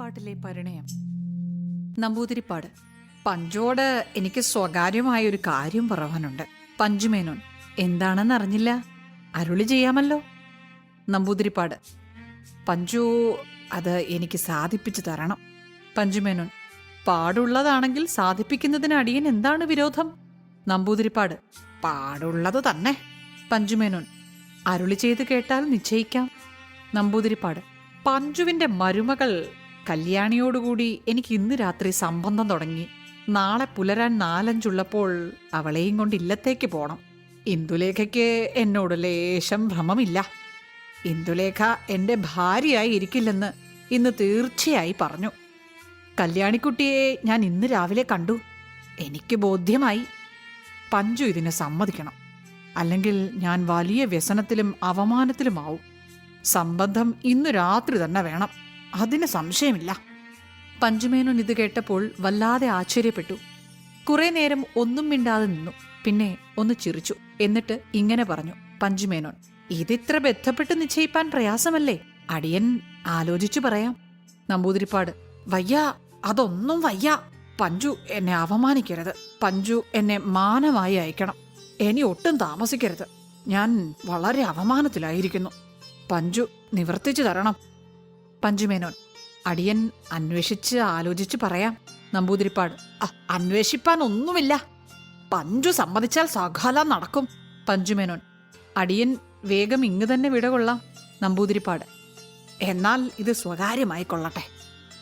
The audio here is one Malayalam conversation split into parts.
നമ്പൂതിരിപ്പാട്ടിലെ പരിണയം. നമ്പൂതിരിപ്പാട്. പഞ്ചോട് എനിക്ക് സ്വകാര്യമായ ഒരു കാര്യം പറവാനുണ്ട് പഞ്ചുമേനോൻ എന്താണെന്ന് അറിഞ്ഞില്ല അരുളി ചെയ്യാമല്ലോ. നമ്പൂതിരിപ്പാട്. പഞ്ചു അത് എനിക്ക് സാധിപ്പിച്ചു തരണം. പഞ്ചുമേനോൻ പാടുള്ളതാണെങ്കിൽ സാധിപ്പിക്കുന്നതിന് അടിയൻ എന്താണ് വിരോധം? നമ്പൂതിരിപ്പാട് പാടുള്ളത് തന്നെ. പഞ്ചുമേനോൻ അരുളി ചെയ്ത് കേട്ടാൽ നിശ്ചയിക്കാം. നമ്പൂതിരിപ്പാട് പഞ്ചുവിന്റെ മരുമകൾ കല്യാണിയോടുകൂടി എനിക്ക് ഇന്ന് രാത്രി സംബന്ധം തുടങ്ങി. നാളെ പുലരാൻ നാലഞ്ചുള്ളപ്പോൾ അവളെയും കൊണ്ട് ഇല്ലത്തേക്ക് പോണം. ഇന്ദുലേഖയ്ക്ക് എന്നോട് ലേശം ഭ്രമമില്ല. ഇന്ദുലേഖ എന്റെ ഭാര്യയായി ഇരിക്കില്ലെന്ന് ഇന്ന് തീർച്ചയായി പറഞ്ഞു. കല്യാണിക്കുട്ടിയെ ഞാൻ ഇന്ന് രാവിലെ കണ്ടു. എനിക്ക് ബോധ്യമായി. പഞ്ചു ഇതിനെ സമ്മതിക്കണം. അല്ലെങ്കിൽ ഞാൻ വലിയ വ്യസനത്തിലും അവമാനത്തിലുമാവും. സംബന്ധം ഇന്ന് രാത്രി തന്നെ വേണം. അതിന് സംശയമില്ല. പഞ്ചുമേനോൻ ഇത് കേട്ടപ്പോൾ വല്ലാതെ ആശ്ചര്യപ്പെട്ടു. കുറെ നേരം ഒന്നും മിണ്ടാതെ നിന്നു. പിന്നെ ഒന്ന് ചിരിച്ചു. എന്നിട്ട് ഇങ്ങനെ പറഞ്ഞു പഞ്ചുമേനോൻ ഇതിത്ര ബന്ധപ്പെട്ട് നിശ്ചയിപ്പാൻ പ്രയാസമല്ലേ? അടിയൻ ആലോചിച്ചു പറയാം. നമ്പൂതിരിപ്പാട് വയ്യ അതൊന്നും വയ്യ. പഞ്ചു എന്നെ അവമാനിക്കരുത് പഞ്ചു എന്നെ മാനമായി അയക്കണം. ഇനി ഒട്ടും താമസിക്കരുത്. ഞാൻ വളരെ അവമാനത്തിലായിരിക്കുന്നു പഞ്ചു നിവർത്തിച്ചു തരണം. പഞ്ചുമേനോൻ. അടിയൻ അന്വേഷിച്ച് ആലോചിച്ച് പറയാം. നമ്പൂതിരിപ്പാട്. "അ, അന്വേഷിപ്പാൻ ഒന്നുമില്ല പഞ്ചു സമ്മതിച്ചാൽ സഖാല നടക്കും. പഞ്ചുമേനോൻ. അടിയൻ വേഗം ഇങ്ങ് തന്നെ വിടകൊള്ളാം നമ്പൂതിരിപ്പാട്. എന്നാൽ ഇത് സ്വകാര്യമായി കൊള്ളട്ടെ.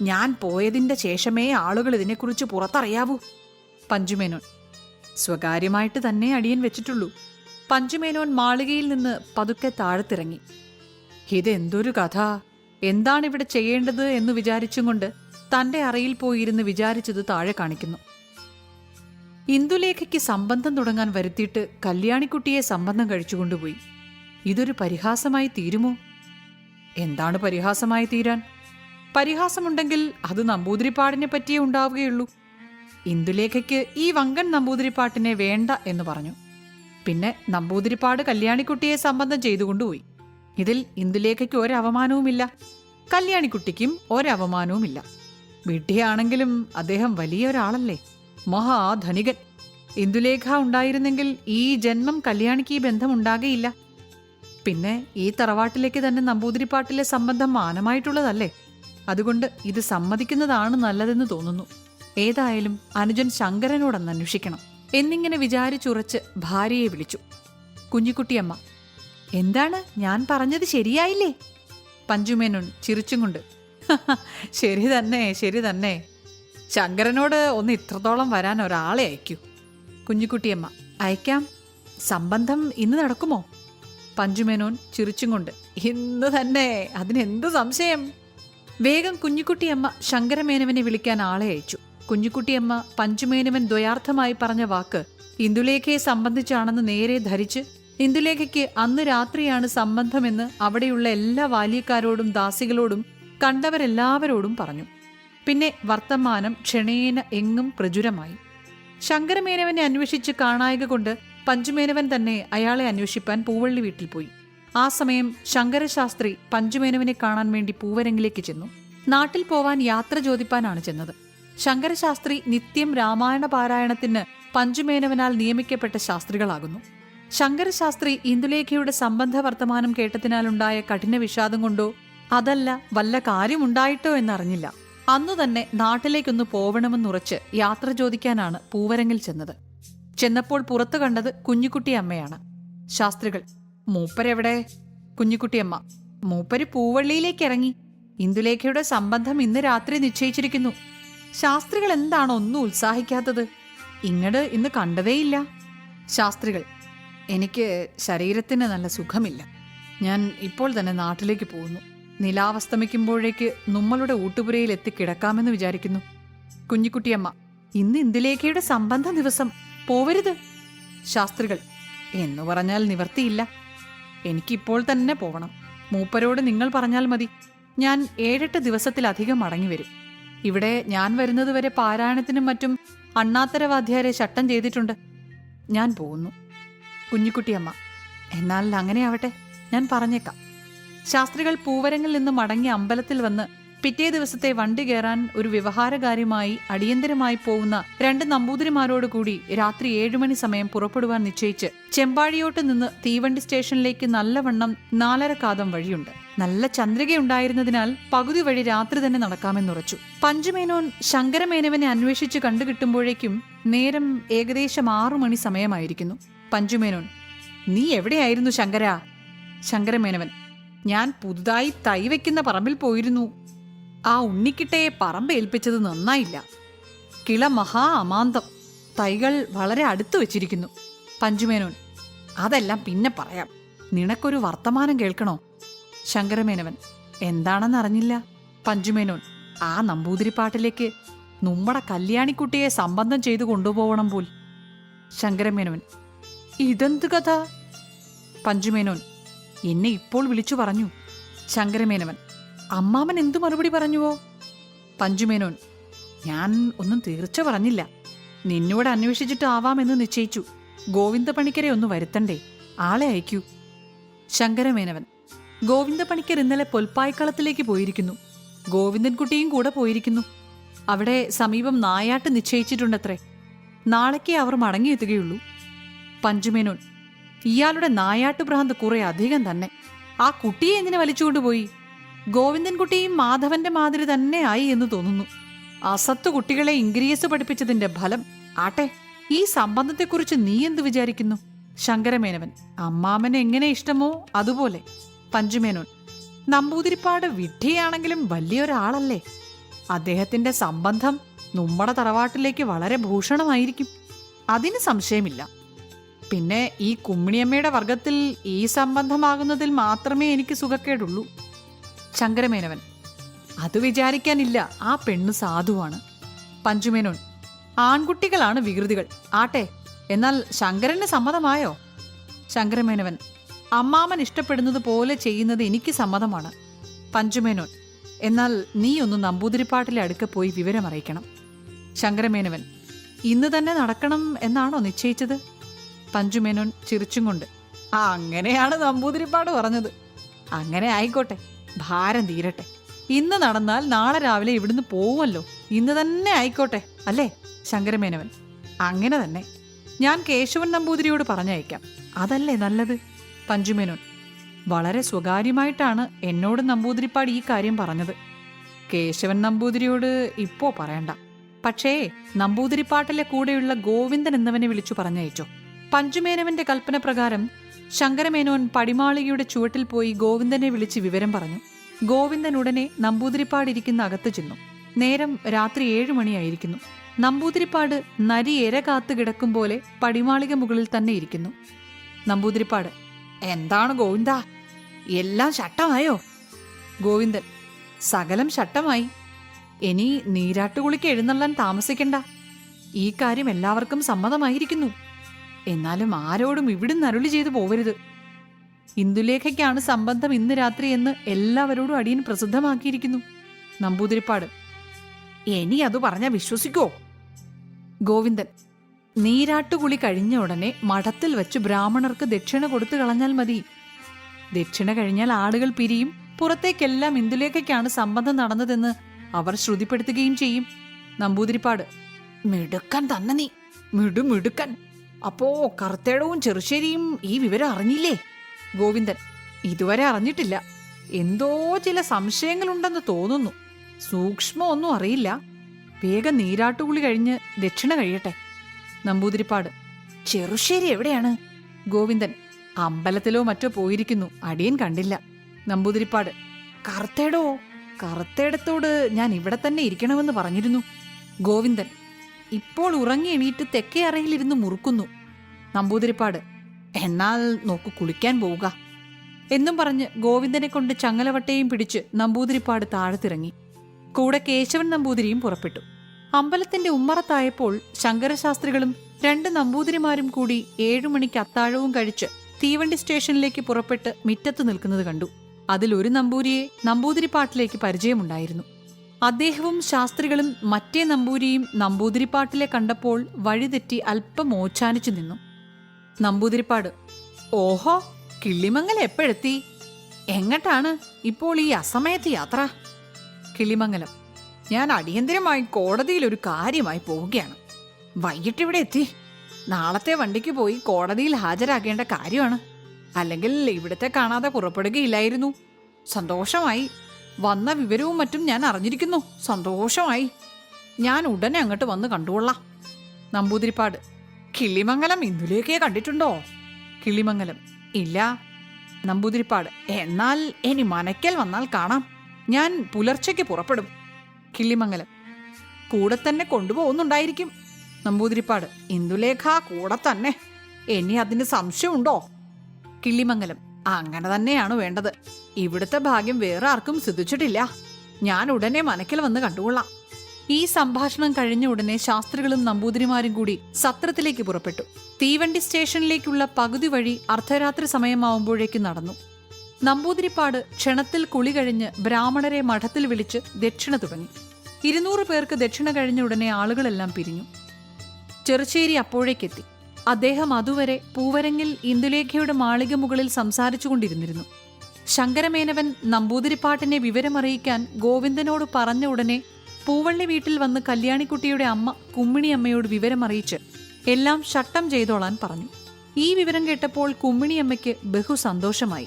ഞാൻ പോയതിന്റെ ശേഷമേ ആളുകൾ ഇതിനെക്കുറിച്ച് പുറത്തറിയാവൂ. പഞ്ചുമേനോൻ. സ്വകാര്യമായിട്ട് തന്നെ അടിയൻ വെച്ചിട്ടുള്ളൂ. പഞ്ചുമേനോൻ മാളികയിൽ നിന്ന് പതുക്കെ താഴത്തിറങ്ങി. ഇതെന്തൊരു കഥ. എന്താണ് ഇവിടെ ചെയ്യേണ്ടത് എന്ന് വിചാരിച്ചും കൊണ്ട് തന്റെ അറയിൽ പോയിരുന്ന് വിചാരിച്ചത് താഴെ കാണിക്കുന്നു. ഇന്ദുലേഖയ്ക്ക് സംബന്ധം തുടങ്ങാൻ വരുത്തിയിട്ട് കല്യാണിക്കുട്ടിയെ സംബന്ധം കഴിച്ചുകൊണ്ടുപോയി. ഇതൊരു പരിഹാസമായി തീരുമോ? എന്താണ് പരിഹാസമായി തീരാൻ? പരിഹാസമുണ്ടെങ്കിൽ അത് നമ്പൂതിരിപ്പാടിനെ പറ്റിയേ ഉണ്ടാവുകയുള്ളൂ. ഇന്ദുലേഖയ്ക്ക് ഈ വങ്കൻ നമ്പൂതിരിപ്പാട്ടിനെ വേണ്ട എന്ന് പറഞ്ഞു. പിന്നെ നമ്പൂതിരിപ്പാട് കല്യാണിക്കുട്ടിയെ സംബന്ധം ചെയ്തുകൊണ്ടുപോയി. ഇതിൽ ഇന്ദുലേഖയ്ക്ക് ഒരവമാനവുമില്ല. കല്യാണിക്കുട്ടിക്കും ഒരവമാനവുമില്ല. വിഡ്ഢിയാണെങ്കിലും അദ്ദേഹം വലിയ ഒരാളല്ലേ മഹാധനികൻ. ഇന്ദുലേഖ ഉണ്ടായിരുന്നെങ്കിൽ ഈ ജന്മം കല്യാണിക്ക് ഈ ബന്ധമുണ്ടാകയില്ല. പിന്നെ ഈ തറവാട്ടിലേക്ക് തന്നെ നമ്പൂതിരിപ്പാട്ടിലെ സംബന്ധം മാനമായിട്ടുള്ളതല്ലേ. അതുകൊണ്ട് ഇത് സമ്മതിക്കുന്നതാണ് നല്ലതെന്ന് തോന്നുന്നു. ഏതായാലും അനുജൻ ശങ്കരനോടൊന്ന് അന്വേഷിക്കണം. എന്നിങ്ങനെ വിചാരിച്ചുറച്ച് ഭാര്യയെ വിളിച്ചു. കുഞ്ഞിക്കുട്ടിയമ്മ എന്താണ്? ഞാൻ പറഞ്ഞത് ശരിയായില്ലേ? പഞ്ചുമേനോൻ ചിരിച്ചും കൊണ്ട് ശരി തന്നെ ശരി തന്നെ. ശങ്കരനോട് ഒന്ന് ഇത്രത്തോളം വരാൻ ഒരാളെ അയക്കൂ. കുഞ്ഞിക്കുട്ടിയമ്മ അയക്കാം. സംബന്ധം ഇന്ന് നടക്കുമോ? പഞ്ചുമേനോൻ ചിരിച്ചും കൊണ്ട് ഇന്ന് തന്നെ. അതിനെന്ത് സംശയം? വേഗം കുഞ്ഞിക്കുട്ടിയമ്മ ശങ്കരമേനവനെ വിളിക്കാൻ ആളെ അയച്ചു. കുഞ്ഞിക്കുട്ടിയമ്മ പഞ്ചുമേനവൻ ദ്വയാർത്ഥമായി പറഞ്ഞ വാക്ക് ഇന്ദുലേഖയെ സംബന്ധിച്ചാണെന്ന് നേരെ ധരിച്ച് ഇന്ദുലേഖയ്ക്ക് അന്ന് രാത്രിയാണ് സംബന്ധമെന്ന് അവിടെയുള്ള എല്ലാ ബാല്യക്കാരോടും ദാസികളോടും കണ്ടവരെല്ലാവരോടും പറഞ്ഞു. പിന്നെ വർത്തമാനം ക്ഷണേന എങ്ങും പ്രചുരമായി. ശങ്കരമേനവനെ അന്വേഷിച്ച് കാണായക കൊണ്ട് പഞ്ചുമേനവൻ തന്നെ അയാളെ അന്വേഷിപ്പാൻ പൂവള്ളി വീട്ടിൽ പോയി. ആ സമയം ശങ്കരശാസ്ത്രി പഞ്ചുമേനവനെ കാണാൻ വേണ്ടി പൂവരങ്ങിലേക്ക് ചെന്നു. നാട്ടിൽ പോവാൻ യാത്ര ചോദിപ്പാനാണ് ചെന്നത്. ശങ്കരശാസ്ത്രി നിത്യം രാമായണ പാരായണത്തിന് പഞ്ചുമേനവനാൽ നിയമിക്കപ്പെട്ട ശാസ്ത്രികളാകുന്നു. ശങ്കരശാസ്ത്രി ഇന്ദുലേഖയുടെ സംബന്ധ വർത്തമാനം കേട്ടതിനാലുണ്ടായ കഠിന വിഷാദം കൊണ്ടോ അതല്ല വല്ല കാര്യമുണ്ടായിട്ടോ എന്നറിഞ്ഞില്ല. അന്നു തന്നെ നാട്ടിലേക്കൊന്ന് പോവണമെന്നുറച്ച് യാത്ര ചോദിക്കാനാണ് പൂവരങ്ങിൽ ചെന്നത്. ചെന്നപ്പോൾ പുറത്തു കണ്ടത് കുഞ്ഞിക്കുട്ടി അമ്മയാണ്. ശാസ്ത്രികൾ മൂപ്പരെവിടെ? കുഞ്ഞിക്കുട്ടിയമ്മ മൂപ്പര് പൂവള്ളിയിലേക്ക് ഇറങ്ങി ഇന്ദുലേഖയുടെ സംബന്ധം ഇന്ന് രാത്രി നിശ്ചയിച്ചിരിക്കുന്നു. ശാസ്ത്രികൾ എന്താണ് ഒന്നും ഉത്സാഹിക്കാത്തത്? ഇങ്ങട് ഇന്ന് കണ്ടതേയില്ല. ശാസ്ത്രികൾ എനിക്ക് ശരീരത്തിന് നല്ല സുഖമില്ല. ഞാൻ ഇപ്പോൾ തന്നെ നാട്ടിലേക്ക് പോകുന്നു. നിലാവസ്തമിക്കുമ്പോഴേക്ക് നമ്മളുടെ ഊട്ടുപുരയിൽ എത്തി കിടക്കാമെന്ന് വിചാരിക്കുന്നു. കുഞ്ഞിക്കുട്ടിയമ്മ ഇന്ന് ഇന്ദുലേഖയുടെ സംബന്ധ ദിവസം. പോവരുത്. ശാസ്ത്രികൾ എന്ന് പറഞ്ഞാൽ നിവർത്തിയില്ല. എനിക്കിപ്പോൾ തന്നെ പോവണം. മൂപ്പരോട് നിങ്ങൾ പറഞ്ഞാൽ മതി. ഞാൻ ഏഴെട്ട് ദിവസത്തിലധികം മടങ്ങി വരും ഇവിടെ ഞാൻ വരുന്നതുവരെ പാരായണത്തിനും മറ്റും അണ്ണാത്തരവാദ്യാരെ ചട്ടം ചെയ്തിട്ടുണ്ട്. ഞാൻ പോകുന്നു കുഞ്ഞിക്കുട്ടിയമ്മ. എന്നാൽ അങ്ങനെയാവട്ടെ ഞാൻ പറഞ്ഞേക്കാം. ശാസ്ത്രികൾ പൂവരങ്ങളിൽ നിന്ന് മടങ്ങി അമ്പലത്തിൽ വന്ന് പിറ്റേ ദിവസത്തെ വണ്ടി കയറാൻ ഒരു വ്യവഹാരകാര്യമായി അടിയന്തരമായി പോകുന്ന രണ്ട് നമ്പൂതിരിമാരോട് കൂടി രാത്രി ഏഴുമണി സമയം പുറപ്പെടുവാൻ നിശ്ചയിച്ച് ചെമ്പാഴിയോട്ട് നിന്ന് തീവണ്ടി സ്റ്റേഷനിലേക്ക് നല്ലവണ്ണം നാലര കാതം വഴിയുണ്ട്. നല്ല ചന്ദ്രികയുണ്ടായിരുന്നതിനാൽ പകുതി വഴി രാത്രി തന്നെ നടക്കാമെന്നുറച്ചു. പഞ്ചുമേനോൻ ശങ്കരമേനവനെ അന്വേഷിച്ച് കണ്ടുകിട്ടുമ്പോഴേക്കും നേരം ഏകദേശം ആറു മണി സമയമായിരിക്കുന്നു. പഞ്ചുമേനോൻ നീ എവിടെയായിരുന്നു ശങ്കര? ശങ്കരമേനവൻ ഞാൻ പുതുതായി തൈ വെക്കുന്ന പറമ്പിൽ പോയിരുന്നു. ആ ഉണ്ണിക്കിട്ടയെ പറമ്പ് ഏൽപ്പിച്ചത് നന്നായില്ല. കിള മഹാ അമാന്തം തൈകൾ വളരെ അടുത്ത് വെച്ചിരിക്കുന്നു. പഞ്ചുമേനോൻ അതെല്ലാം പിന്നെ പറയാം. നിനക്കൊരു വർത്തമാനം കേൾക്കണോ? ശങ്കരമേനവൻ എന്താണെന്നറിഞ്ഞില്ല പഞ്ചുമേനോൻ ആ നമ്പൂതിരിപ്പാട്ടിലേക്ക് നമ്മുടെ കല്യാണിക്കുട്ടിയെ സംബന്ധം ചെയ്തു കൊണ്ടുപോകണം പോൽ. ശങ്കരമേനവൻ ഇതെന്ത് കഥ? പഞ്ചുമേനോൻ എന്നെ ഇപ്പോൾ വിളിച്ചു പറഞ്ഞു. ശങ്കരമേനവൻ അമ്മാമൻ എന്തു മറുപടി പറഞ്ഞുവോ? പഞ്ചുമേനോൻ ഞാൻ ഒന്നും തീർച്ച പറഞ്ഞില്ല. നിന്നോട് അന്വേഷിച്ചിട്ടാവാമെന്ന് നിശ്ചയിച്ചു. ഗോവിന്ദ പണിക്കരെ ഒന്ന് വരുത്തണ്ടേ? ആളെ അയക്കൂ. ശങ്കരമേനവൻ ഗോവിന്ദ പണിക്കർ ഇന്നലെ പൊൽപ്പായ്ക്കളത്തിലേക്ക് പോയിരിക്കുന്നു. ഗോവിന്ദൻകുട്ടിയും കൂടെ പോയിരിക്കുന്നു. അവിടെ സമീപം നായാട്ട് നിശ്ചയിച്ചിട്ടുണ്ടത്രേ. നാളേക്കേ അവർ മടങ്ങിയെത്തുകയുള്ളൂ. പഞ്ചുമേനോൻ ഇയാളുടെ നായാട്ടു ഭ്രാന്ത് കുറെ അധികം തന്നെ. ആ കുട്ടിയെ എന്തിനെ വലിച്ചുകൊണ്ടുപോയി ഗോവിന്ദൻകുട്ടിയും മാധവന്റെ മാതിരി തന്നെ ആയി എന്ന് തോന്നുന്നു. അസത്ത് കുട്ടികളെ ഇംഗ്രീസ് പഠിപ്പിച്ചതിന്റെ ഫലം ആട്ടെ ഈ സംബന്ധത്തെക്കുറിച്ച് നീ എന്ത് വിചാരിക്കുന്നു? ശങ്കരമേനവൻ അമ്മാമന് എങ്ങനെ ഇഷ്ടമോ അതുപോലെ. പഞ്ചുമേനോൻ നമ്പൂതിരിപ്പാട് വിഡ്ഢിയാണെങ്കിലും വലിയൊരാളല്ലേ. അദ്ദേഹത്തിന്റെ സംബന്ധം നമ്മുടെ തറവാട്ടിലേക്ക് വളരെ ഭൂഷണമായിരിക്കും. അതിന് സംശയമില്ല. പിന്നെ ഈ കുമ്മിണിയമ്മയുടെ വർഗത്തിൽ ഈ സംബന്ധമാകുന്നതിൽ മാത്രമേ എനിക്ക് സുഖക്കേടുള്ളൂ. ശങ്കരമേനവൻ അത് വിചാരിക്കാനില്ല. ആ പെണ്ണ് സാധുവാണ്. പഞ്ചുമേനോൻ ആൺകുട്ടികളാണ് വികൃതികൾ. ആട്ടെ എന്നാൽ ശങ്കരന് സമ്മതമായോ? ശങ്കരമേനവൻ അമ്മാമൻ ഇഷ്ടപ്പെടുന്നത് പോലെ ചെയ്യുന്നത് എനിക്ക് സമ്മതമാണ്. പഞ്ചുമേനോൻ എന്നാൽ നീ ഒന്ന് നമ്പൂതിരിപ്പാട്ടിലെ അടുക്ക പോയി വിവരമറിയിക്കണം. ശങ്കരമേനവൻ ഇന്ന് തന്നെ നടക്കണം എന്നാണോ നിശ്ചയിച്ചത്? പഞ്ചുമേനോൻ ചിരിച്ചും കൊണ്ട് ആ അങ്ങനെയാണ് നമ്പൂതിരിപ്പാട് പറഞ്ഞത്. അങ്ങനെ ആയിക്കോട്ടെ ഭാരം തീരട്ടെ. ഇന്ന് നടന്നാൽ നാളെ രാവിലെ ഇവിടുന്ന് പോവുമല്ലോ. ഇന്ന് തന്നെ ആയിക്കോട്ടെ അല്ലേ ശങ്കരമേനവൻ അങ്ങനെ തന്നെ. ഞാൻ കേശവൻ നമ്പൂതിരിയോട് പറഞ്ഞയക്കാം. അതല്ലേ നല്ലത്? പഞ്ചുമേനോൻ വളരെ സ്വകാര്യമായിട്ടാണ് എന്നോട് നമ്പൂതിരിപ്പാട് ഈ കാര്യം പറഞ്ഞത്. കേശവൻ നമ്പൂതിരിയോട് ഇപ്പോ പറയണ്ട. പക്ഷേ നമ്പൂതിരിപ്പാട്ടിലെ കൂടെയുള്ള ഗോവിന്ദൻ എന്നവനെ വിളിച്ചു പറഞ്ഞയച്ചോ. പഞ്ചുമേനവന്റെ കൽപ്പന പ്രകാരം ശങ്കരമേനോൻ പടിമാളികയുടെ ചുവട്ടിൽ പോയി ഗോവിന്ദനെ വിളിച്ച് വിവരം പറഞ്ഞു. ഗോവിന്ദൻ ഉടനെ നമ്പൂതിരിപ്പാടിരിക്കുന്ന അകത്ത് ചെന്നു. നേരം രാത്രി ഏഴു മണിയായിരിക്കുന്നു. നമ്പൂതിരിപ്പാട് നരി എര കാത്തു കിടക്കും പോലെ പടിമാളിക മുകളിൽ തന്നെ ഇരിക്കുന്നു. നമ്പൂതിരിപ്പാട് എന്താണ് ഗോവിന്ദ? എല്ലാം ശട്ടമായോ ഗോവിന്ദൻ സകലം ശട്ടമായി ഇനി നീരാട്ടുകുളിക്ക് എഴുന്നള്ളാൻ താമസിക്കണ്ട. ഈ കാര്യം എല്ലാവർക്കും സമ്മതമായിരിക്കുന്നു. എന്നാലും ആരോടും ഇവിടുന്ന് അരുളി ചെയ്തു പോവരുത്. ഇന്ദുലേഖയ്ക്കാണ് സംബന്ധം ഇന്ന് രാത്രി എന്ന് എല്ലാവരോടും അടിയൻ പ്രസിദ്ധമാക്കിയിരിക്കുന്നു. നമ്പൂതിരിപ്പാട്. ഇനി അത് പറഞ്ഞാൽ വിശ്വസിക്കോ? ഗോവിന്ദൻ. നീരാട്ടുകുളി കഴിഞ്ഞ ഉടനെ മഠത്തിൽ വെച്ച് ബ്രാഹ്മണർക്ക് ദക്ഷിണ കൊടുത്തു കളഞ്ഞാൽ മതി. ദക്ഷിണ കഴിഞ്ഞാൽ ആടുകൾ പിരിയും. പുറത്തേക്കെല്ലാം ഇന്ദുലേഖയ്ക്കാണ് സംബന്ധം നടന്നതെന്ന് അവർ ശ്രുതിപ്പെടുത്തുകയും ചെയ്യും. നമ്പൂതിരിപ്പാട്. മിടുക്കൻ തന്നെ നീ. മിടു മിടുക്കൻ അപ്പോ കറുത്തേടവും ചെറുശ്ശേരിയും ഈ വിവരം അറിഞ്ഞില്ലേ? ഗോവിന്ദൻ ഇതുവരെ അറിഞ്ഞിട്ടില്ല. എന്തോ ചില സംശയങ്ങളുണ്ടെന്ന് തോന്നുന്നു. സൂക്ഷ്മമൊന്നും അറിയില്ല. വേഗം നീരാട്ടുകുളി കഴിഞ്ഞ് ദക്ഷിണ കഴിയട്ടെ. നമ്പൂതിരിപ്പാട്. ചെറുശ്ശേരി എവിടെയാണ്? ഗോവിന്ദൻ അമ്പലത്തിലോ മറ്റോ പോയിരിക്കുന്നു. അടിയൻ കണ്ടില്ല. നമ്പൂതിരിപ്പാട്. കറുത്തേടോ കറുത്തേടത്തോട് ഞാൻ ഇവിടെ തന്നെ ഇരിക്കണമെന്ന് പറഞ്ഞിരുന്നു. ഗോവിന്ദൻ ഇപ്പോൾ ഉറങ്ങി എണീറ്റ് തെക്കേ അറയിലിരുന്ന് മുറുക്കുന്നു. നമ്പൂതിരിപ്പാട് എന്നാൽ നോക്ക് കുളിക്കാൻ പോവുക. എന്നും പറഞ്ഞ് ഗോവിന്ദനെ കൊണ്ട് ചങ്ങലവട്ടയും പിടിച്ച് നമ്പൂതിരിപ്പാട് താഴത്തിറങ്ങി. കൂടെ കേശവൻ നമ്പൂതിരിയും പുറപ്പെട്ടു. അമ്പലത്തിന്റെ ഉമ്മറത്തായപ്പോൾ ശങ്കരശാസ്ത്രികളും രണ്ട് നമ്പൂതിരിമാരും കൂടി ഏഴുമണിക്ക് അത്താഴവും കഴിച്ച് തീവണ്ടി സ്റ്റേഷനിലേക്ക് പുറപ്പെട്ട് മിറ്റത്ത് നിൽക്കുന്നത് കണ്ടു. അതിലൊരു നമ്പൂരിയെ നമ്പൂതിരിപ്പാട്ടിലേക്ക് പരിചയമുണ്ടായിരുന്നു. അദ്ദേഹവും ശാസ്ത്രികളും മറ്റേ നമ്പൂരിയും നമ്പൂതിരിപ്പാട്ടിലെ കണ്ടപ്പോൾ വഴിതെറ്റി അല്പം ഓച്ചാനിച്ചു നിന്നു. നമ്പൂതിരിപ്പാട് ഓഹോ കിള്ളിമംഗൽ എപ്പോഴെത്തി? എങ്ങട്ടാണ് ഇപ്പോൾ ഈ അസമയത്ത് യാത്ര? കിളിമംഗലം ഞാൻ അടിയന്തിരമായി കോടതിയിൽ ഒരു കാര്യമായി പോവുകയാണ്. വൈകിട്ട് ഇവിടെ എത്തി. നാളത്തെ വണ്ടിക്ക് പോയി കോടതിയിൽ ഹാജരാകേണ്ട കാര്യമാണ്. അല്ലെങ്കിൽ ഇവിടത്തെ കാണാതെ പുറപ്പെടുകയില്ലായിരുന്നു. സന്തോഷമായി വന്ന വിവരവും മറ്റും ഞാൻ അറിഞ്ഞിരിക്കുന്നു. സന്തോഷമായി. ഞാൻ ഉടനെ അങ്ങോട്ട് വന്ന് കണ്ടുകൊള്ളാം. നമ്പൂതിരിപ്പാട്. കിളിമംഗലം ഇന്ദുലേക്കേ കണ്ടിട്ടുണ്ടോ? കിളിമംഗലം ഇല്ല. നമ്പൂതിരിപ്പാട്. എന്നാൽ ഇനി മനയ്ക്കൽ വന്നാൽ കാണാം. ഞാൻ പുലർച്ചയ്ക്ക് പുറപ്പെടും. കിള്ളിമംഗലം. കൂടെ തന്നെ കൊണ്ടുപോകുന്നുണ്ടായിരിക്കും. നമ്പൂതിരിപ്പാട്. ഇന്ദുലേഖ കൂടെ തന്നെ. ഇനി അതിന് സംശയമുണ്ടോ? കിള്ളിമംഗലം. അങ്ങനെ തന്നെയാണ് വേണ്ടത്. ഇവിടുത്തെ ഭാഗ്യം വേറെ ആർക്കും സിദ്ധിച്ചിട്ടില്ല. ഞാൻ ഉടനെ മനക്കിൽ വന്ന് കണ്ടുകൊള്ളാം. ഈ സംഭാഷണം കഴിഞ്ഞ ഉടനെ ശാസ്ത്രികളും നമ്പൂതിരിമാരും കൂടി സത്രത്തിലേക്ക് പുറപ്പെട്ടു. തീവണ്ടി സ്റ്റേഷനിലേക്കുള്ള പകുതി വഴി അർദ്ധരാത്രി സമയമാവുമ്പോഴേക്ക് നടന്നു. നമ്പൂതിരിപ്പാട് ക്ഷണത്തിൽ കുളി കഴിഞ്ഞ് ബ്രാഹ്മണരെ മഠത്തിൽ വിളിച്ച് ദക്ഷിണ തുടങ്ങി. ഇരുന്നൂറ് പേർക്ക് ദക്ഷിണ കഴിഞ്ഞ ഉടനെ ആളുകളെല്ലാം പിരിഞ്ഞു. ചെറുശ്ശേരി അപ്പോഴേക്കെത്തി. അദ്ദേഹം അതുവരെ പൂവരങ്ങിൽ ഇന്ദുലേഖയുടെ മാളിക മുകളിൽ സംസാരിച്ചുകൊണ്ടിരുന്നിരുന്നു. ശങ്കരമേനവൻ നമ്പൂതിരിപ്പാട്ടിനെ വിവരമറിയിക്കാൻ ഗോവിന്ദനോട് പറഞ്ഞ ഉടനെ പൂവള്ളി വീട്ടിൽ വന്ന് കല്യാണിക്കുട്ടിയുടെ അമ്മ കുമ്മിണിയമ്മയോട് വിവരമറിയിച്ച് എല്ലാം ഷട്ടം ചെയ്തോളാൻ പറഞ്ഞു. ഈ വിവരം കേട്ടപ്പോൾ കുമ്മിണിയമ്മയ്ക്ക് ബഹു സന്തോഷമായി.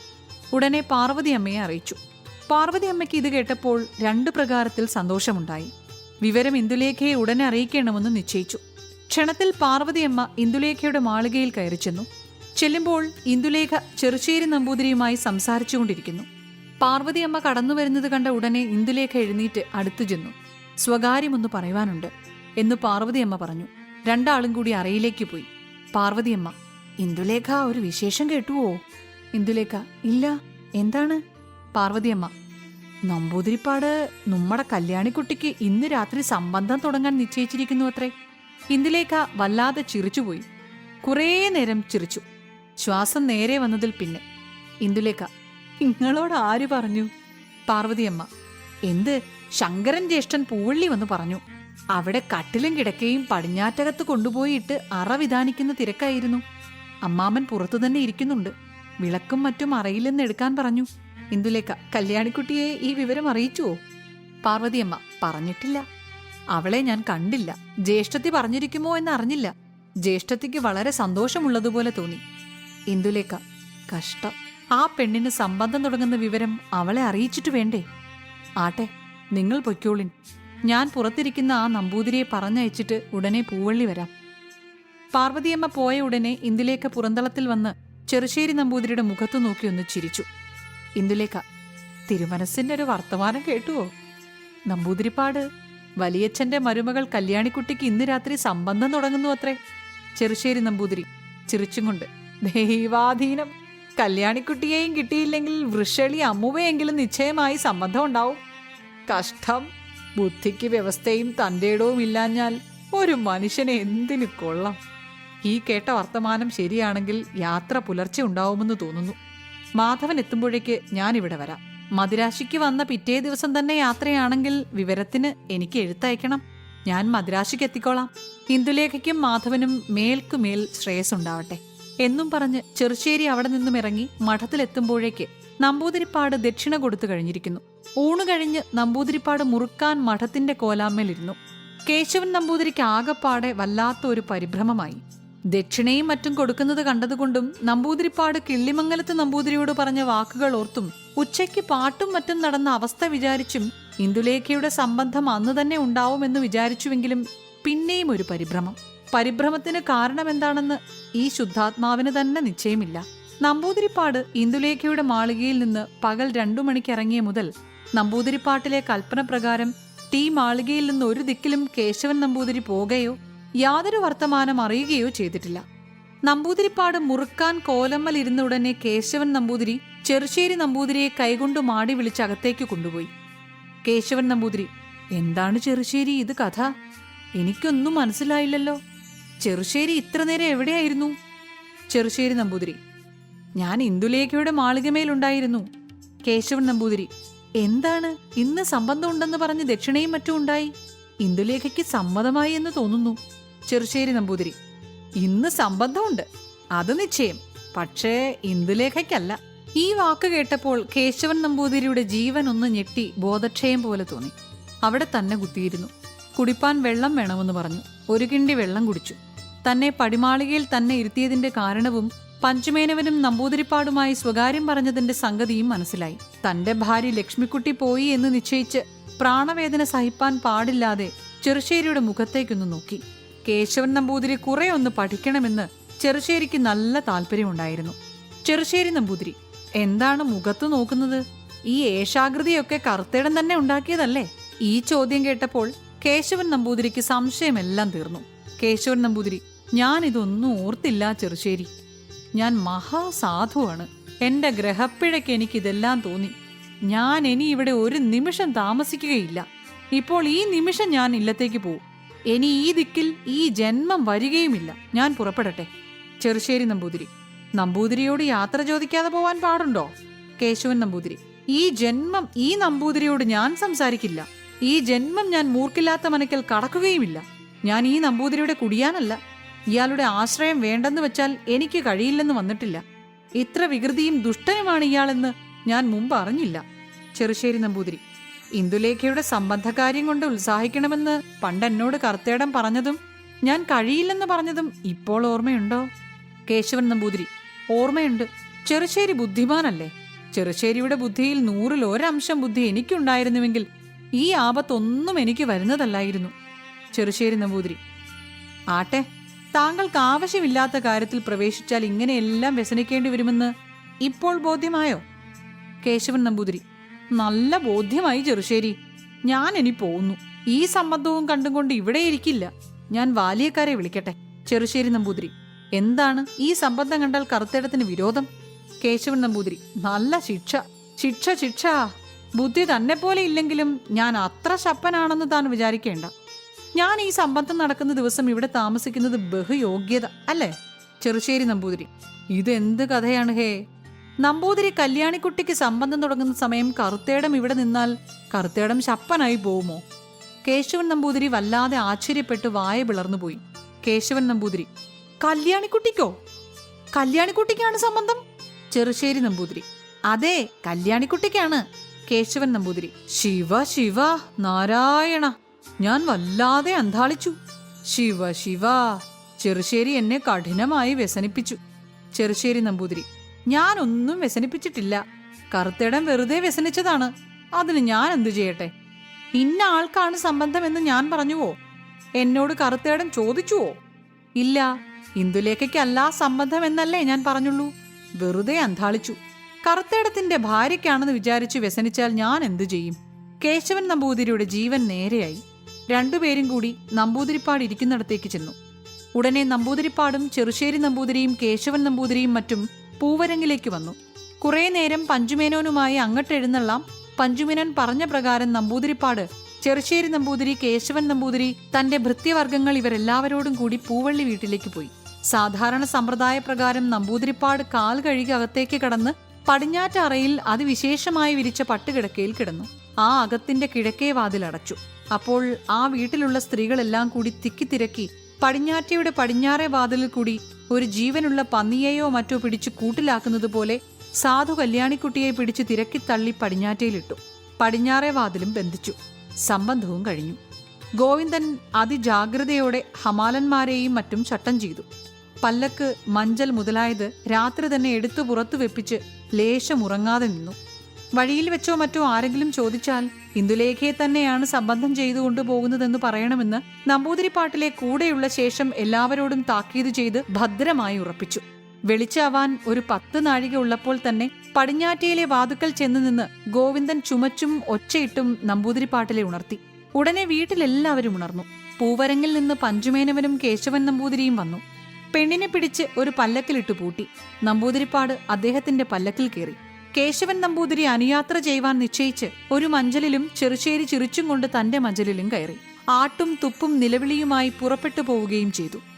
ഉടനെ പാർവതി അമ്മയെ അറിയിച്ചു. പാർവതി അമ്മയ്ക്ക് ഇത് കേട്ടപ്പോൾ രണ്ടു പ്രകാരത്തിൽ സന്തോഷമുണ്ടായി. വിവരം ഇന്ദുലേഖയെ ഉടനെ അറിയിക്കണമെന്ന് നിശ്ചയിച്ചു. ക്ഷണത്തിൽ പാർവതിയമ്മ ഇന്ദുലേഖയുടെ മാളികയിൽ കയറി ചെന്നു. ചെല്ലുമ്പോൾ ഇന്ദുലേഖ ചെറുശ്ശേരി നമ്പൂതിരിയുമായി സംസാരിച്ചുകൊണ്ടിരിക്കുന്നു. പാർവതിയമ്മ കടന്നു വരുന്നത് കണ്ട ഉടനെ ഇന്ദുലേഖ എഴുന്നേറ്റ് അടുത്തു ചെന്നു. സ്വകാര്യമൊന്ന് പറയുവാനുണ്ട് എന്ന് പാർവതിയമ്മ പറഞ്ഞു. രണ്ടാളും കൂടി അറയിലേക്ക് പോയി. പാർവതിയമ്മ ഇന്ദുലേഖ ഒരു വിശേഷം കേട്ടുവോ? ഇന്ദുലേഖ ഇല്ല എന്താണ്? പാർവതിയമ്മ നമ്പൂതിരിപ്പാട് നമ്മുടെ കല്യാണിക്കുട്ടിക്ക് ഇന്ന് രാത്രി സംബന്ധം തുടങ്ങാൻ നിശ്ചയിച്ചിരിക്കുന്നു അത്രേ. ഇന്ദുലേഖ വല്ലാതെ ചിരിച്ചുപോയി. കുറേ നേരം ചിരിച്ചു. ശ്വാസം നേരെ വന്നതിൽ പിന്നെ. ഇന്ദുലേഖ നിങ്ങളോട് ആര് പറഞ്ഞു? പാർവതിയമ്മ എന്ത്? ശങ്കരൻ ജ്യേഷ്ഠൻ പൂവള്ളി വന്ന് പറഞ്ഞു. അവിടെ കട്ടിലും കിടക്കയും പടിഞ്ഞാറ്റകത്ത് കൊണ്ടുപോയിട്ട് അറ വിധാനിക്കുന്ന തിരക്കായിരുന്നു. അമ്മാമൻ പുറത്തു തന്നെ ഇരിക്കുന്നുണ്ട്. വിളക്കും മറ്റും അറിയില്ലെന്ന് എടുക്കാൻ പറഞ്ഞു. ഇന്ദുലേഖ കല്യാണിക്കുട്ടിയെ ഈ വിവരം അറിയിച്ചുവോ? പാർവതിയമ്മ പറഞ്ഞിട്ടില്ല. അവളെ ഞാൻ കണ്ടില്ല. ജ്യേഷ്ഠത്തി പറഞ്ഞിരിക്കുമോ എന്ന് അറിഞ്ഞില്ല ജ്യേഷ്ഠത്തിക്ക് വളരെ സന്തോഷമുള്ളതുപോലെ തോന്നി. ഇന്ദുലേഖ കഷ്ടം. ആ പെണ്ണിന് സംബന്ധം തുടങ്ങുന്ന വിവരം അവളെ അറിയിച്ചിട്ട് വേണ്ടേ? ആട്ടെ നിങ്ങൾ പൊയ്ക്കോളിൻ. ഞാൻ പുറത്തിരിക്കുന്ന ആ നമ്പൂതിരിയെ പറഞ്ഞയച്ചിട്ട് ഉടനെ പൂവള്ളി വരാം. പാർവതിയമ്മ പോയ ഉടനെ ഇന്ദുലേഖ പുറന്തളത്തിൽ വന്ന് ചെറുശ്ശേരി നമ്പൂതിരിയുടെ മുഖത്തു നോക്കി ഒന്ന് ചിരിച്ചു. ഇന്ദുലേഖ തിരുമനസിന്റെ ഒരു വർത്തമാനം കേട്ടുവോ? നമ്പൂതിരിപ്പാട് വലിയച്ഛന്റെ മരുമകൾ കല്യാണിക്കുട്ടിക്ക് ഇന്ന് രാത്രി സംബന്ധം തുടങ്ങുന്നു അത്രേ. ചെറുശ്ശേരി നമ്പൂതിരി. ചിരിച്ചും കൊണ്ട് ദൈവാധീനം. കല്യാണിക്കുട്ടിയെയും കിട്ടിയില്ലെങ്കിൽ വൃഷളി അമ്മുവയെങ്കിലും നിശ്ചയമായി സംബന്ധം ഉണ്ടാവും. കഷ്ടം ബുദ്ധിക്ക് വ്യവസ്ഥയും തന്റെടവും ഇല്ലാഞ്ഞാൽ ഒരു മനുഷ്യനെ എന്തിനു കൊള്ളാം? ഈ കേട്ട വർത്തമാനം ശരിയാണെങ്കിൽ യാത്ര പുലർച്ചെ ഉണ്ടാവുമെന്ന് തോന്നുന്നു. മാധവൻ എത്തുമ്പോഴേക്ക് ഞാനിവിടെ വരാം. മദിരാശിക്ക് വന്ന പിറ്റേ ദിവസം തന്നെ യാത്രയാണെങ്കിൽ വിവരത്തിന് എനിക്ക് എഴുത്തയക്കണം. ഞാൻ മദിരാശിക്ക് എത്തിക്കോളാം. ഇന്ദുലേഖയ്ക്കും മാധവനും മേൽക്കുമേൽ ശ്രേയസ്സുണ്ടാവട്ടെ. എന്നും പറഞ്ഞ് ചെറുശ്ശേരി അവിടെ നിന്നും ഇറങ്ങി മഠത്തിലെത്തുമ്പോഴേക്ക് നമ്പൂതിരിപ്പാട് ദക്ഷിണ കൊടുത്തു കഴിഞ്ഞിരിക്കുന്നു. ഊണ് കഴിഞ്ഞ് നമ്പൂതിരിപ്പാട് മുറുക്കാൻ മഠത്തിന്റെ കോലാമ്മേലിരുന്നു കേശവൻ നമ്പൂതിരിക്ക് ആകപ്പാടെ വല്ലാത്ത ഒരു പരിഭ്രമമായി. ദക്ഷിണയും മറ്റും കൊടുക്കുന്നത് കണ്ടതുകൊണ്ടും നമ്പൂതിരിപ്പാട് കിള്ളിമംഗലത്ത് നമ്പൂതിരിയോട് പറഞ്ഞ വാക്കുകൾ ഓർത്തും ഉച്ചയ്ക്ക് പാട്ടും മറ്റും നടന്ന അവസ്ഥ വിചാരിച്ചും ഇന്ദുലേഖയുടെ സംബന്ധം അന്ന് തന്നെ ഉണ്ടാവുമെന്ന് വിചാരിച്ചുവെങ്കിലും പിന്നെയും ഒരു പരിഭ്രമം. പരിഭ്രമത്തിന് കാരണമെന്താണെന്ന് ഈ ശുദ്ധാത്മാവിന് തന്നെ നിശ്ചയമില്ല. നമ്പൂതിരിപ്പാട് ഇന്ദുലേഖയുടെ മാളികയിൽ നിന്ന് പകൽ രണ്ടു മണിക്ക് ഇറങ്ങിയ മുതൽ നമ്പൂതിരിപ്പാട്ടിലെ കൽപ്പന പ്രകാരം ടീ മാളികയിൽ നിന്ന് ഒരു ദിക്കിലും കേശവൻ നമ്പൂതിരി പോകുകയോ യാതൊരു വർത്തമാനം അറിയുകയോ ചെയ്തിട്ടില്ല. നമ്പൂതിരിപ്പാട് മുറുക്കാൻ കോലമ്മൽ ഇരുന്ന ഉടനെ കേശവൻ നമ്പൂതിരി ചെറുശ്ശേരി നമ്പൂതിരിയെ കൈകൊണ്ട് മാടി വിളിച്ച് അകത്തേക്ക് കൊണ്ടുപോയി. കേശവൻ നമ്പൂതിരി എന്താണ് ചെറുശ്ശേരി ഇത് കഥ? എനിക്കൊന്നും മനസ്സിലായില്ലല്ലോ. ചെറുശ്ശേരി ഇത്ര നേരം എവിടെയായിരുന്നു? ചെറുശ്ശേരി നമ്പൂതിരി ഞാൻ ഇന്ദുലേഖയുടെ മാളികമേലുണ്ടായിരുന്നു. കേശവൻ നമ്പൂതിരി എന്താണ്? ഇന്ന് സംബന്ധമുണ്ടെന്ന് പറഞ്ഞ് ദക്ഷിണയും മറ്റും ഉണ്ടായി. ഇന്ദുലേഖയ്ക്ക് സമ്മതമായി എന്ന് തോന്നുന്നു. ചെറുശ്ശേരി നമ്പൂതിരി. ഇന്ന് സംബന്ധമുണ്ട്. അത് നിശ്ചയം. പക്ഷേ ഇന്ദുലേഖയ്ക്കല്ല. ഈ വാക്ക് കേട്ടപ്പോൾ കേശവൻ നമ്പൂതിരിയുടെ ജീവൻ ഒന്ന് ഞെട്ടി ബോധക്ഷയം പോലെ തോന്നി. അവിടെ തന്നെ കുത്തിയിരുന്നു. കുടിപ്പാൻ വെള്ളം വേണമെന്ന് പറഞ്ഞു. ഒരു കിണ്ടി വെള്ളം കുടിച്ചു. തന്നെ പടിമാളികയിൽ തന്നെ ഇരുത്തിയതിന്റെ കാരണവും പഞ്ചുമേനവനും നമ്പൂതിരിപ്പാടുമായി സ്വകാര്യം പറഞ്ഞതിന്റെ സംഗതിയും മനസ്സിലായി. തന്റെ ഭാര്യ ലക്ഷ്മിക്കുട്ടി പോയി എന്ന് നിശ്ചയിച്ച് പ്രാണവേദന സഹിപ്പാൻ പാടില്ലാതെ ചെറുശ്ശേരിയുടെ മുഖത്തേക്കൊന്ന് നോക്കി. കേശവൻ നമ്പൂതിരി കുറെ ഒന്ന് പഠിക്കണമെന്ന് ചെറുശ്ശേരിക്ക് നല്ല താല്പര്യമുണ്ടായിരുന്നു. ചെറുശ്ശേരി നമ്പൂതിരി എന്താണ് മുഖത്ത് നോക്കുന്നത്? ഈ ഏഷാകൃതിയൊക്കെ കറുത്തേടം തന്നെ ഉണ്ടാക്കിയതല്ലേ? ഈ ചോദ്യം കേട്ടപ്പോൾ കേശവൻ നമ്പൂതിരിക്ക് സംശയമെല്ലാം തീർന്നു. കേശവൻ നമ്പൂതിരി ഞാൻ ഇതൊന്നും ഓർത്തില്ല ചെറുശ്ശേരി. ഞാൻ മഹാസാധുവാണ്. എന്റെ ഗ്രഹപ്പിഴയ്ക്ക് എനിക്കിതെല്ലാം തോന്നി. ഞാൻ ഇനി ഇവിടെ ഒരു നിമിഷം താമസിക്കുകയില്ല. ഇപ്പോൾ ഈ നിമിഷം ഞാൻ ഇല്ലത്തേക്ക് പോവും. ഇനി ഈ ദിക്കിൽ ഈ ജന്മം വരികയുമില്ല. ഞാൻ പുറപ്പെടട്ടെ. ചെറുശ്ശേരി നമ്പൂതിരി. നമ്പൂതിരിയോട് യാത്ര ചോദിക്കാതെ പോവാൻ പാടുണ്ടോ? കേശവൻ നമ്പൂതിരി. ഈ ജന്മം ഈ നമ്പൂതിരിയോട് ഞാൻ സംസാരിക്കില്ല. ഈ ജന്മം ഞാൻ മൂർക്കില്ലാത്ത മനക്കൽ കടക്കുകയുമില്ല. ഞാൻ ഈ നമ്പൂതിരിയുടെ കുടിയാനല്ല. ഇയാളുടെ ആശ്രയം വേണ്ടെന്ന് വെച്ചാൽ എനിക്ക് കഴിയില്ലെന്ന് വന്നിട്ടില്ല. ഇത്ര വികൃതിയും ദുഷ്ടനുമാണ് ഇയാളെന്ന് ഞാൻ മുമ്പ് അറിഞ്ഞില്ല. ചെറുശ്ശേരി നമ്പൂതിരി. ഇന്ദുലേഖയുടെ സംബന്ധകാര്യം കൊണ്ട് ഉത്സാഹിക്കണമെന്ന് പണ്ട് എന്നോട് കർത്തേടം പറഞ്ഞതും ഞാൻ കഴിയില്ലെന്ന് പറഞ്ഞതും ഇപ്പോൾ ഓർമ്മയുണ്ടോ? കേശവൻ നമ്പൂതിരി ഓർമ്മയുണ്ട്. ചെറുശ്ശേരി ബുദ്ധിമാനല്ലേ? ചെറുശ്ശേരിയുടെ ബുദ്ധിയിൽ നൂറിൽ ഒരംശം ബുദ്ധി എനിക്കുണ്ടായിരുന്നുവെങ്കിൽ ഈ ആപത്തൊന്നും എനിക്ക് വരുന്നതല്ലായിരുന്നു. ചെറുശ്ശേരി നമ്പൂതിരി ആട്ടെ താങ്കൾക്ക് ആവശ്യമില്ലാത്ത കാര്യത്തിൽ പ്രവേശിച്ചാൽ ഇങ്ങനെയെല്ലാം വ്യസനിക്കേണ്ടി വരുമെന്ന് ഇപ്പോൾ ബോധ്യമായോ? കേശവൻ നമ്പൂതിരി നല്ല ബോധ്യമായി ചെറുശ്ശേരി ഞാൻ ഇനി പോകുന്നു ഈ സംബന്ധവും കണ്ടുകൊണ്ട് ഇവിടെ ഇരിക്കില്ല. ഞാൻ വാലിയക്കാരെ വിളിക്കട്ടെ. ചെറുശ്ശേരി നമ്പൂതിരി എന്താണ് ഈ സംബന്ധം കണ്ടാൽ കറുത്തേടത്തിന് വിരോധം? കേശവൻ നമ്പൂതിരി നല്ല ശിക്ഷ. ശിക്ഷ ശിക്ഷ. ബുദ്ധി തന്നെ പോലെ ഇല്ലെങ്കിലും ഞാൻ അത്ര ശപ്പനാണെന്ന് താൻ വിചാരിക്കേണ്ട. ഞാൻ ഈ സംബന്ധം നടക്കുന്ന ദിവസം ഇവിടെ താമസിക്കുന്നത് ബഹുയോഗ്യത അല്ലേ? ചെറുശ്ശേരി നമ്പൂതിരി ഇതെന്ത് കഥയാണ് ഹേ? നമ്പൂതിരി കല്യാണിക്കുട്ടിക്ക് സംബന്ധം തുടങ്ങുന്ന സമയം കറുത്തേടം ഇവിടെ നിന്നാൽ കറുത്തേടം ശപ്പനായി പോവുമോ? കേശവൻ നമ്പൂതിരി വല്ലാതെ ആശ്ചര്യപ്പെട്ട് വായ പിളർന്നുപോയി കേശവൻ നമ്പൂതിരി കല്യാണിക്കുട്ടിക്കോ? കല്യാണിക്കുട്ടിക്കാണ് സംബന്ധം? ചെറുശ്ശേരി നമ്പൂതിരി അതെ കല്യാണിക്കുട്ടിക്കാണ്. കേശവൻ നമ്പൂതിരി ശിവ ശിവ നാരായണ ഞാൻ വല്ലാതെ അന്താളിച്ചു ശിവ ശിവ ചെറുശ്ശേരി എന്നെ കഠിനമായി വ്യസനിപ്പിച്ചു. ചെറുശ്ശേരി നമ്പൂതിരി ഞാനൊന്നും വ്യസനിപ്പിച്ചിട്ടില്ല. കറുത്തേടം വെറുതെ വ്യസനിച്ചതാണ്. അതിന് ഞാൻ എന്തു ചെയ്യട്ടെ? ഇന്ന ആൾക്കാണ് സംബന്ധമെന്ന് ഞാൻ പറഞ്ഞുവോ? എന്നോട് കറുത്തേടൻ ചോദിച്ചുവോ? ഇല്ല ഇന്ദുലേഖയ്ക്കല്ല സംബന്ധം എന്നല്ലേ ഞാൻ പറഞ്ഞുള്ളൂ. വെറുതെ അന്ധാളിച്ചു. കറുത്തേടത്തിന്റെ ഭാര്യയ്ക്കാണെന്ന് വിചാരിച്ചു വ്യസനിച്ചാൽ ഞാൻ എന്തു ചെയ്യും? കേശവൻ നമ്പൂതിരിയുടെ ജീവൻ നേരെയായി. രണ്ടുപേരും കൂടി നമ്പൂതിരിപ്പാട് ഇരിക്കുന്നിടത്തേക്ക് ചെന്നു. ഉടനെ നമ്പൂതിരിപ്പാടും ചെറുശ്ശേരി നമ്പൂതിരിയും കേശവൻ നമ്പൂതിരിയും മറ്റും പൂവരങ്ങിലേക്ക് വന്നു. കുറേ നേരം പഞ്ചുമേനോനുമായി അങ്ങട്ടെഴുന്നള്ളാം. പഞ്ചുമേനോൻ പറഞ്ഞ പ്രകാരം നമ്പൂതിരിപ്പാട് ചെറുശ്ശേരി നമ്പൂതിരി കേശവൻ നമ്പൂതിരി തന്റെ ഭൃത്യവർഗങ്ങൾ ഇവരെല്ലാവരോടും കൂടി പൂവള്ളി വീട്ടിലേക്ക് പോയി. സാധാരണ സമ്പ്രദായ പ്രകാരം നമ്പൂതിരിപ്പാട് കാൽ കഴുകി അകത്തേക്ക് കടന്ന് പടിഞ്ഞാറ്ററയിൽ അതിവിശേഷമായി വിരിച്ച പട്ടുകിടക്കയിൽ കിടന്നു. ആ അകത്തിന്റെ കിഴക്കേ വാതിലടച്ചു. അപ്പോൾ ആ വീട്ടിലുള്ള സ്ത്രീകളെല്ലാം കൂടി തിക്കിത്തിരക്കി പടിഞ്ഞാറ്റയുടെ പടിഞ്ഞാറേ വാതിലിൽ കൂടി ഒരു ജീവനുള്ള പന്നിയെയോ മറ്റോ പിടിച്ച് കൂട്ടിലാക്കുന്നത് പോലെ സാധു കല്യാണിക്കുട്ടിയെ പിടിച്ച് തിരക്കി തള്ളി പടിഞ്ഞാറ്റയിലിട്ടു പടിഞ്ഞാറേ വാതിലും ബന്ധിച്ചു. സംബന്ധവും കഴിഞ്ഞു. ഗോവിന്ദൻ അതിജാഗ്രതയോടെ ഹമാലന്മാരെയും മറ്റും ചട്ടം ചെയ്തു. പല്ലക്ക് മഞ്ചൽ മുതലായത് രാത്രി തന്നെ എടുത്തു പുറത്തു വെപ്പിച്ച് ലേശം ഉറങ്ങാതെ നിന്നു. വഴിയിൽ വെച്ചോ മറ്റോ ആരെങ്കിലും ചോദിച്ചാൽ ഇന്ദുലേഖയെ തന്നെയാണ് സംബന്ധം ചെയ്തു കൊണ്ടുപോകുന്നതെന്ന് പറയണമെന്ന് നമ്പൂതിരിപ്പാട്ടിലെ കൂടെയുള്ള ശേഷം എല്ലാവരോടും താക്കീത് ചെയ്ത് ഭദ്രമായി ഉറപ്പിച്ചു. വെളിച്ചാവാൻ ഒരു പത്ത് നാഴിക ഉള്ളപ്പോൾ തന്നെ പടിഞ്ഞാറ്റയിലെ വാതുക്കൽ ചെന്ന് നിന്ന് ഗോവിന്ദൻ ചുമച്ചും ഒച്ചയിട്ടും നമ്പൂതിരിപ്പാട്ടിലെ ഉണർത്തി. ഉടനെ വീട്ടിലെല്ലാവരും ഉണർന്നു. പൂവരങ്ങിൽ നിന്ന് പഞ്ചുമേനവനും കേശവൻ നമ്പൂതിരിയും വന്നു. പെണ്ണിനെ പിടിച്ച് ഒരു പല്ലക്കിലിട്ട് പൂട്ടി. നമ്പൂതിരിപ്പാട് അദ്ദേഹത്തിന്റെ പല്ലക്കിൽ കയറി. കേശവൻ നമ്പൂതിരി അനുയാത്ര ചെയ്യുവാൻ നിശ്ചയിച്ച് ഒരു മഞ്ചലിലും ചെറുശ്ശേരി ചിരിച്ചും കൊണ്ട് തന്റെ മഞ്ചലിലും കയറി. ആട്ടും തുപ്പും നിലവിളിയുമായി പുറപ്പെട്ടു പോവുകയും ചെയ്തു.